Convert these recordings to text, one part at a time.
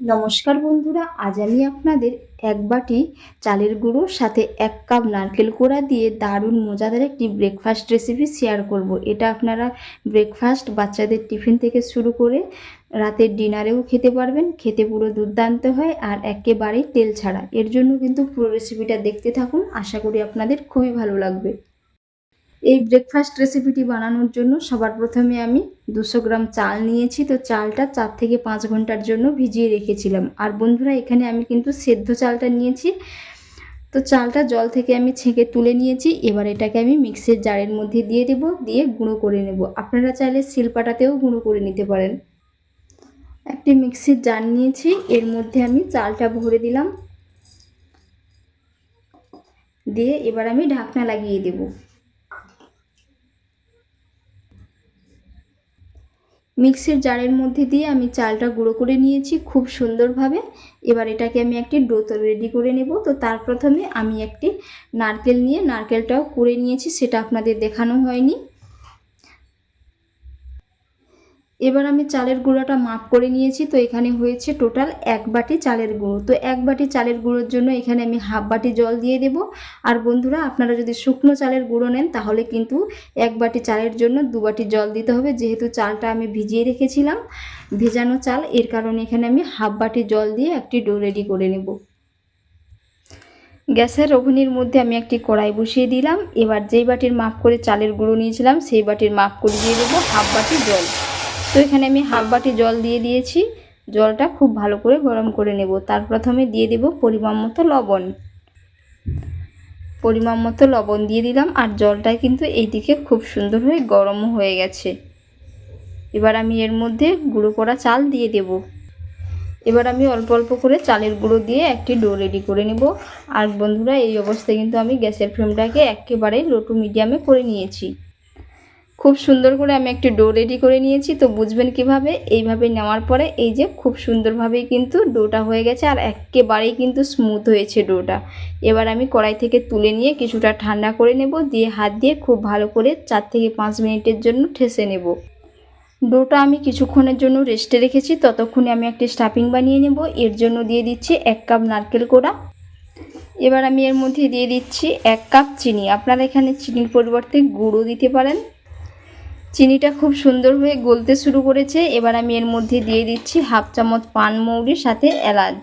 নমস্কার বন্ধুরা, আজ আমি আপনাদের এক বাটি চালের গুঁড়ো, সাথে এক কাপ নারকেল কোড়া দিয়ে দারুণ মজাদার একটি ব্রেকফাস্ট রেসিপি শেয়ার করব। এটা আপনারা ব্রেকফাস্ট বাচ্চাদের টিফিন থেকে শুরু করে রাতের ডিনারেও খেতে পারবেন। খেতে পুরো দুর্দান্ত হয় আর একেবারেই তেল ছাড়া। এর জন্য কিন্তু পুরো রেসিপিটা দেখতে থাকুন। আশা করি আপনাদের খুবই ভালো লাগবে। এই ব্রেকফাস্ট রেসিপিটি বানানোর জন্য সবার প্রথমে আমি দুশো গ্রাম চাল নিয়েছি। তো চালটা চার থেকে পাঁচ ঘণ্টার জন্য ভিজিয়ে রেখেছিলাম। আর বন্ধুরা, এখানে আমি কিন্তু সেদ্ধ চালটা নিয়েছি। তো চালটা জল থেকে আমি ছেঁকে তুলে নিয়েছি। এবার এটাকে আমি মিক্সির জারের মধ্যে দিয়ে দেব, দিয়ে গুঁড়ো করে নেব। আপনারা চাইলে শিলপাটাতেও গুঁড়ো করে নিতে পারেন। একটি মিক্সির জার নিয়েছি। এর মধ্যে আমি চালটা ভরে দিলাম। দিয়ে এবার আমি ঢাকনা লাগিয়ে দেবো। মিক্সির জারের মধ্যে দিয়ে আমি চালটা গুঁড়ো করে নিয়েছি খুব সুন্দরভাবে। এবার এটাকে আমি একটি ডো রেডি করে নেব। তো তার প্রথমে আমি একটি নারকেল নিয়ে, নারকেলটাও কুড়ে নিয়েছি, সেটা আপনাদের দেখানো হয়নি। এবার আমি চালের গুঁড়োটা মাপ করে নিয়েছি, তো এখানে হয়েছে টোটাল এক বাটি চালের গুঁড়ো। তো এক বাটি চালের গুঁড়োর জন্য এখানে আমি হাফ বাটি জল দিয়ে দেব। আর বন্ধুরা, আপনারা যদি শুকনো চালের গুঁড়ো নেন, তাহলে কিন্তু এক বাটি চালের জন্য দু বাটি জল দিতে হবে, যেহেতু চালটা আমি ভিজিয়ে রেখেছিলাম। ভেজানো চাল, এর কারণে এখানে আমি হাফ বাটি জল দিয়ে একটি ডো রেডি করে নেব। গ্যাসের ওভেনের মধ্যে আমি একটি কড়াই বসিয়ে দিলাম। এবার যেই বাটির মাপ করে চালের গুঁড়ো নিয়েছিলাম, সেই বাটির মাপ করে দিয়ে দেবো হাফ বাটি জল। তো এখানে আমি হাফ বাটি জল দিয়ে দিয়েছি। জলটা খুব ভালো করে গরম করে নেব। তার প্রথমে দিয়ে দেব পরিমাণ মতো লবণ। পরিমাণ মতো লবণ দিয়ে দিলাম আর জলটা কিন্তু এইদিকে খুব সুন্দর হয়ে গরম হয়ে গেছে। এবার আমি এর মধ্যে গুঁড়ো করা চাল দিয়ে দেব। এবার আমি অল্প অল্প করে চালের গুঁড়ো দিয়ে একটি ডো রেডি করে নেব। আর বন্ধুরা, এই অবস্থায় কিন্তু আমি গ্যাসের ফ্লেমটাকে একেবারেই লো টু মিডিয়ামে করে নিয়েছি। খুব সুন্দর করে আমি একটি ডো রেডি করে নিয়েছি, তো বুঝবেন কীভাবে? এইভাবে নেওয়ার পরে এই যে খুব সুন্দরভাবেই কিন্তু ডোটা হয়ে গেছে আর একেবারেই কিন্তু স্মুথ হয়েছে ডোটা। এবার আমি কড়াই থেকে তুলে নিয়ে কিছুটা ঠান্ডা করে নেব, দিয়ে হাত দিয়ে খুব ভালো করে চার থেকে পাঁচ মিনিটের জন্য ঠেসে নেব। ডোটা আমি কিছুক্ষণের জন্য রেস্টে রেখেছি, ততক্ষণে আমি একটি স্টাফিং বানিয়ে নেব। এর জন্য দিয়ে দিচ্ছি এক কাপ নারকেল কোড়া। এবার আমি এর মধ্যে দিয়ে দিচ্ছি এক কাপ চিনি। আপনারা এখানে চিনির পরিবর্তে গুঁড়ো দিতে পারেন। চিনিটা খুব সুন্দর হয়ে গলতে শুরু করেছে। এবার আমি এর মধ্যে দিয়ে দিচ্ছি হাফ চামচ পান মৌরির সাথে এলাচ।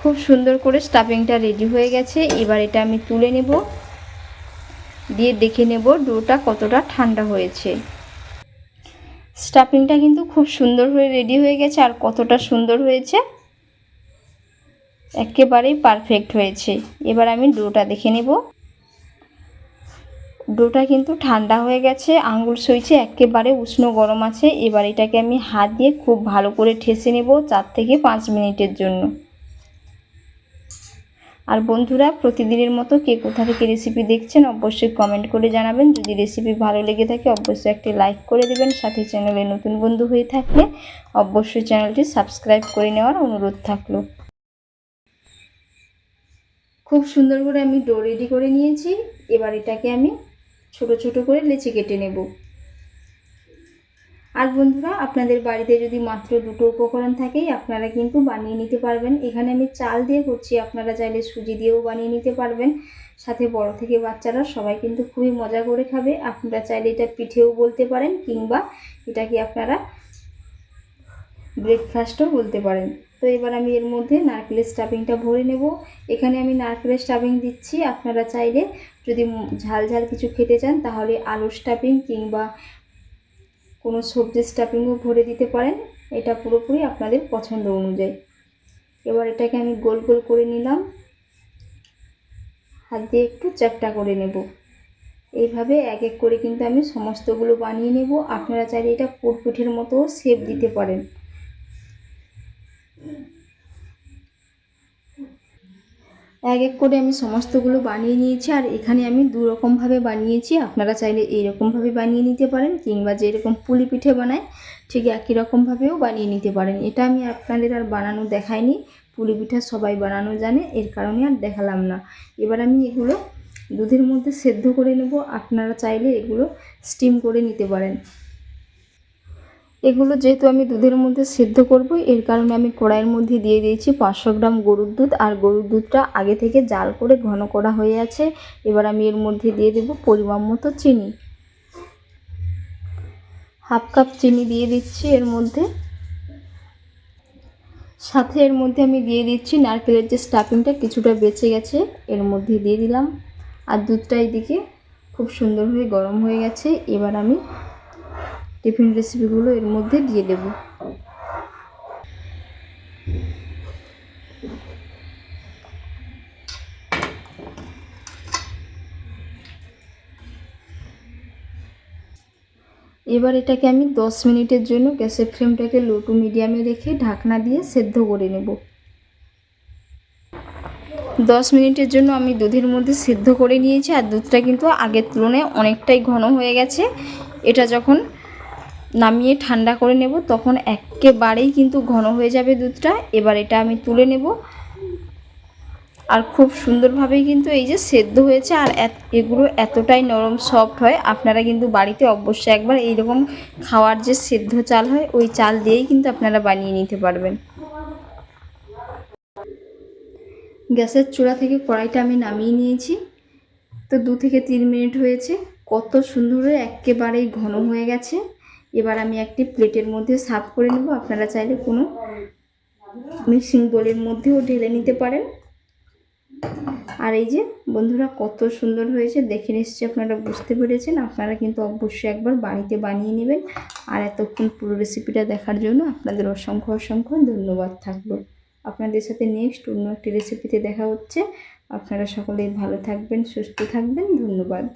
খুব সুন্দর করে স্টাফিংটা রেডি হয়ে গেছে। এবার এটা আমি তুলে নেব। দিয়ে দেখে নেব ডোটা কতটা ঠান্ডা হয়েছে। স্টাফিংটা কিন্তু খুব সুন্দর হয়ে রেডি হয়ে গেছে আর কতটা সুন্দর হয়েছে একেবারেই পারফেক্ট হয়েছে। এবার আমি ডোটা দেখে নেব। ডোটা কিন্তু ঠান্ডা হয়ে গেছে, আঙুল সইছে, একেবারে উষ্ণ গরম আছে। এবার এটাকে আমি হাত দিয়ে খুব ভালো করে ঠেসে নেব চার থেকে পাঁচ মিনিটের জন্য। আর বন্ধুরা, প্রতিদিনের মতো কে কোথা থেকে রেসিপি দেখছেন অবশ্যই কমেন্ট করে জানাবেন। যদি রেসিপি ভালো লেগে থাকে, অবশ্যই একটি লাইক করে দেবেন। সাথে চ্যানেলে নতুন বন্ধু হয়ে থাকলে অবশ্যই চ্যানেলটি সাবস্ক্রাইব করে নেওয়ার অনুরোধ থাকল। খুব সুন্দর করে আমি ডো রেডি করে নিয়েছি। এবার এটাকে আমি ছোট ছোট করে লেচি কেটে নেব। আর বন্ধুরা, আপনাদের বাড়িতে যদি মাত্র দুটো উপকরণ থাকেই আপনারা কিন্তু বানিয়ে নিতে পারবেন। এখানে আমি চাল দিয়ে করছি, আপনারা চাইলে সুজি দিয়েও বানিয়ে নিতে পারবেন। সাথে বড় থেকে বাচ্চারা সবাই কিন্তু খুবই মজা করে খাবে। আপনারা চাইলে এটা পিঠেও বলতে পারেন, কিংবা এটাকে আপনারা ব্রেকফাস্টও বলতে পারেন। তো এবার আমি এর মধ্যে নারকেলের স্টাফিংটা ভরে নেব। এখানে আমি নারকেলের স্টাফিং দিচ্ছি, আপনারা চাইলে যদি ঝাল ঝাল কিছু খেতে চান তাহলে আলুর স্টাফিং কিংবা কোনো সবজির স্টাফিংও ভরে দিতে পারেন। এটা পুরোপুরি আপনাদের পছন্দ অনুযায়ী। এবার এটাকে আমি গোল গোল করে নিলাম। হাত দিয়ে একটু চ্যাপটা করে নেব। এইভাবে এক এক করে কিন্তু আমি সমস্তগুলো বানিয়ে নেব। আপনারা চাইলে এটা পুরপিঠের মতো শেপ দিতে পারেন। এক এক করে আমি সমস্তগুলো বানিয়ে নিয়েছি আর এখানে আমি দু রকমভাবে বানিয়েছি। আপনারা চাইলে এই রকমভাবে বানিয়ে নিতে পারেন কিংবা যেরকম পুলি পিঠে বানায়, ঠিক একই রকমভাবেও বানিয়ে নিতে পারেন। এটা আমি আপনাদের আর বানানো দেখাইনি। পুলি পিঠা সবাই বানানো জানে, এর কারণে আর দেখালাম না। এবার আমি এগুলো দুধের মধ্যে সেদ্ধ করে নেব। আপনারা চাইলে এগুলো স্টিম করে নিতে পারেন। এগুলো যেহেতু আমি দুধের মধ্যে সেদ্ধ করব, এর কারণে আমি কড়াইয়ের মধ্যে দিয়ে দিয়েছি পাঁচশো গ্রাম গরুর দুধ, আর গরুর দুধটা আগে থেকে জাল করে ঘন করা হয়ে আছে। এবার আমি এর মধ্যে দিয়ে দেব পরিমাণ মতো চিনি। হাফ কাপ চিনি দিয়ে দিচ্ছি এর মধ্যে। সাথে এর মধ্যে আমি দিয়ে দিচ্ছি নারকেলের যে স্টাফিংটা কিছুটা বেঁচে গেছে, এর মধ্যে দিয়ে দিলাম। আর দুধটা এদিকে খুব সুন্দরভাবে গরম হয়ে গেছে। এবার আমি টিফিন রেসিপিগুলো এর মধ্যে দিয়ে দেব। এবার এটাকে আমি দশ মিনিটের জন্য গ্যাসের ফ্লেমটাকে লো টু মিডিয়ামে রেখে ঢাকনা দিয়ে সেদ্ধ করে নেব। দশ মিনিটের জন্য আমি দুধের মধ্যে সেদ্ধ করে নিয়েছি, আর দুধটা কিন্তু আগের তুলনায় অনেকটাই ঘন হয়ে গেছে। এটা যখন নামিয়ে ঠান্ডা করে নেব, তখন একেবারেই কিন্তু ঘন হয়ে যাবে দুধটা। এবার এটা আমি তুলে নেব। আর খুব সুন্দরভাবেই কিন্তু এই যে সেদ্ধ হয়েছে, আর এগুলো এতটাই নরম সফট হয়। আপনারা কিন্তু বাড়িতে অবশ্যই একবার এইরকম খাওয়ার যে সেদ্ধ চাল হয়, ওই চাল দিয়েই কিন্তু আপনারা বানিয়ে নিতে পারবেন। গ্যাসের চূড়া থেকে কড়াইটা আমি নামিয়ে নিয়েছি। তো দু থেকে তিন মিনিট হয়েছে। কত সুন্দর একেবারেই ঘন হয়ে গেছে। এবার আমি একটি প্লেটের মধ্যে সার্ভ করে নেব। আপনারা চাইলে কোনো মিক্সিং বোলের মধ্যেও ঢেলে নিতে পারেন। আর এই যে, বন্ধুরা কত সুন্দর হয়েছে, দেখে নিশ্চয়ই আপনারা বুঝতে পেরেছেন। আপনারা কিন্তু অবশ্যই একবার বাড়িতে বানিয়ে নেবেন। আর এতক্ষণ পুরো রেসিপিটা দেখার জন্য আপনাদের অসংখ্য অসংখ্য ধন্যবাদ থাকল। আপনাদের সাথে নেক্সট অন্য একটি রেসিপিতে দেখা হচ্ছে। আপনারা সকলেই ভালো থাকবেন, সুস্থ থাকবেন। ধন্যবাদ।